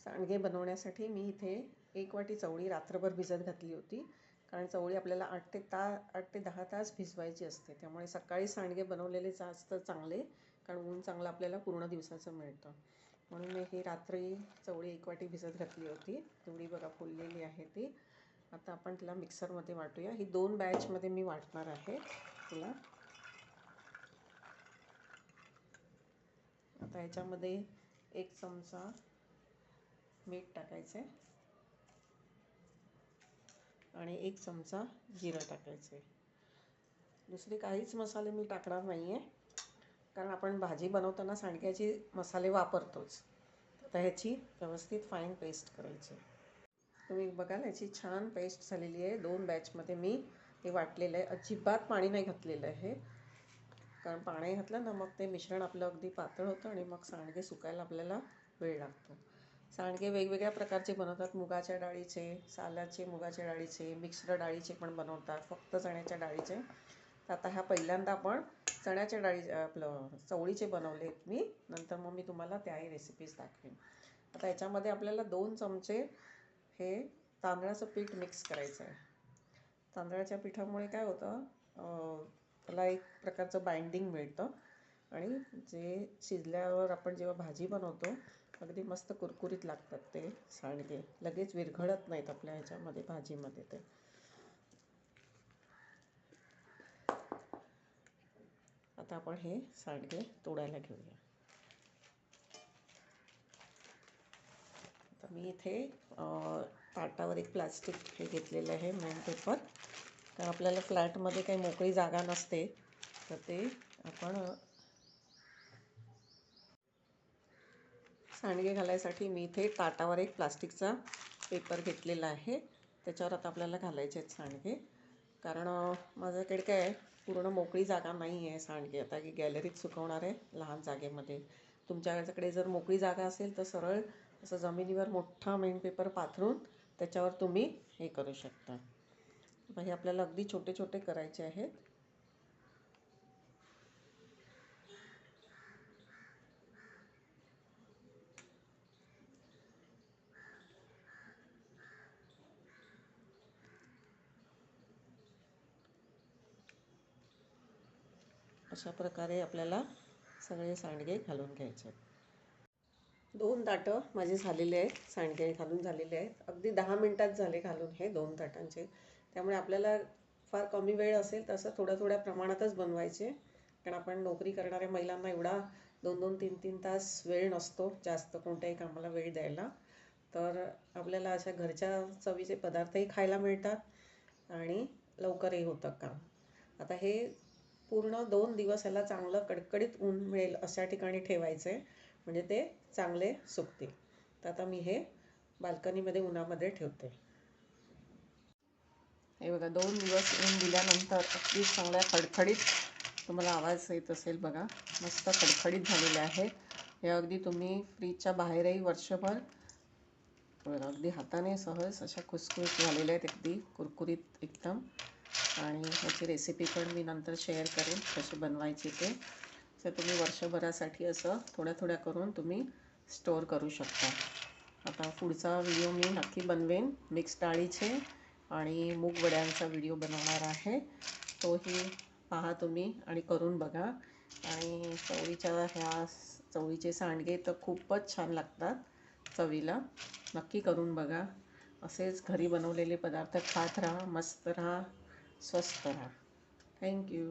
सांडगे बनवण्यासाठी मी इथे एक वाटी चवळी रात्रभर भिजत घातली होती. कारण चवळी आपल्याला आठ ते ता आठ ते दहा तास भिजवायची असते. त्यामुळे सकाळी सांडगे बनवलेले जास्त चांगले कारण ऊन चांगलं आपल्याला पूर्ण दिवसाचं मिळतं. म्हणून मी ही रात्री चवळी एक वाटी भिजत घातली होती. तेवढी बघा फुललेली आहे ती. आता आपण तिला मिक्सरमध्ये वाटूया. ही दोन बॅचमध्ये मी वाटणार आहे तिला. आता ह्याच्यामध्ये एक चमचा मीठ टाकायचं आहे आणि एक चमचा जिरं टाकायचं आहे दुसरे काहीच मसाले मी टाकणार नाही आहे कारण आपण भाजी बनवताना सांडग्याचे मसाले वापरतोच. आता ह्याची व्यवस्थित फाईन पेस्ट करायची. तुम्ही बघाल ह्याची छान पेस्ट झालेली आहे. दोन बॅचमध्ये मी ते वाटलेलं आहे. अजिबात पाणी नाही घातलेलं आहे. कारण पाणी घातलं ना मग ते मिश्रण आपलं अगदी पातळ होतं आणि मग सांडगे सुकायला आपल्याला वेळ लागतो. सांडगे वेगवेगळ्या प्रकारचे बनवतात. मुगाच्या डाळीचे सालाचे मुगाच्या डाळीचे मिक्स्ड डाळीचे पण बनवतात. फक्त चण्याच्या डाळीचे. तर आता ह्या पहिल्यांदा आपण चण्याच्या डाळी आपलं चवळीचे बनवले आहेत मी. नंतर मग मी तुम्हाला त्याही रेसिपीज दाखवेन. आता याच्यामध्ये आपल्याला दोन चमचे हे तांदळाचं पीठ मिक्स करायचं आहे. तांदळाच्या पिठामुळे काय होतं? त्याला एक प्रकारचं बाइंडिंग मिळतं. आणि जे शिजल्यावर आपण जेव्हा भाजी बनवतो अगदी मस्त कुरकुरीत लागतात ते सांडगे. लगेच विरघळत नाहीत आपल्या ह्याच्यामध्ये भाजीमध्ये ते. आता आपण हे सांडगे तोडायला घेऊया. आता मी इथे ताटावर एक प्लास्टिक हे घेतलेलं आहे मेन पेपर. कारण आपल्याला फ्लॅटमध्ये काही मोकळी जागा नसते तर ते आपण सांडगे घालायसाठी मी इथे ताटावर एक प्लास्टिकचा पेपर घेतलेला आहे. त्याच्यावर आता आपल्याला घालायचे आहेत सांडगे. कारण माझ्याकडे काय पूर्ण मोकळी जागा नाही आहे सांडगे. आता की गॅलरीत सुकवणार आहे लहान जागेमध्ये. तुमच्याकडे जर मोकळी जागा असेल तर सरळ असं जमिनीवर मोठा मेन पेपर पाथरून त्याच्यावर तुम्ही हे करू शकता. हे आपल्याला अगदी छोटे छोटे करायचे आहेत. अशा प्रकारे आपल्याला सगळे सांडगे घालून घ्यायचे आहेत. दोन ताटं माझे झालेले आहेत सांडगे घालून झालेले आहेत. अगदी दहा मिनटात झाले घालून हे दोन ताटांचे. त्यामुळे आपल्याला फार कमी वेळ असेल तसं थोड्या थोड्या प्रमाणातच बनवायचे. कारण आपण नोकरी करणाऱ्या महिलांना एवढा दोन दोन तीन तीन तास वेळ नसतो जास्त कोणत्याही कामाला वेळ द्यायला. तर आपल्याला अशा घरच्या चवीचे पदार्थही खायला मिळतात आणि लवकरही होतं काम. आता हे पूर्ण दोन दिवस ह्याला चांगलं कडकडीत ऊन मिळेल अशा ठिकाणी ठेवायचं आहे म्हणजे ते चांगले सुकतील. तर आता मी हे बाल्कनीमध्ये उन्हामध्ये ठेवते. हे बघा दोन दिवस ऊन दिल्यानंतर अगदी चांगल्या खडखडीत तुम्हाला आवाज येत असेल बघा. मस्त खडखडीत झालेले आहे. हे अगदी तुम्ही फ्रीजच्या बाहेरही वर्षभर बघा अगदी हाताने सहज अशा खुसखुस झालेल्या आहेत. अगदी कुरकुरीत एकदम. आणि ह्याची रेसिपी पण मी नंतर शेअर करेन कशी बनवायची ते. तर तुम्ही वर्षभरासाठी असं थोड्या थोड्या करून तुम्ही स्टोअर करू शकता. आता पुढचा व्हिडिओ मी नक्की बनवेन. मिक्स डाळीचे आणि मूग वड्यांचा व्हिडिओ बनवणार आहे. तोही पहा तुम्ही आणि करून बघा. आणि चवळीच्या ह्या चवळीचे सांडगे तर खूपच छान लागतात चवीला. नक्की करून बघा. असेच घरी बनवलेले पदार्थ खात राहा मस्त राहा. સ્વસ્થ રહો થેન્ક યુ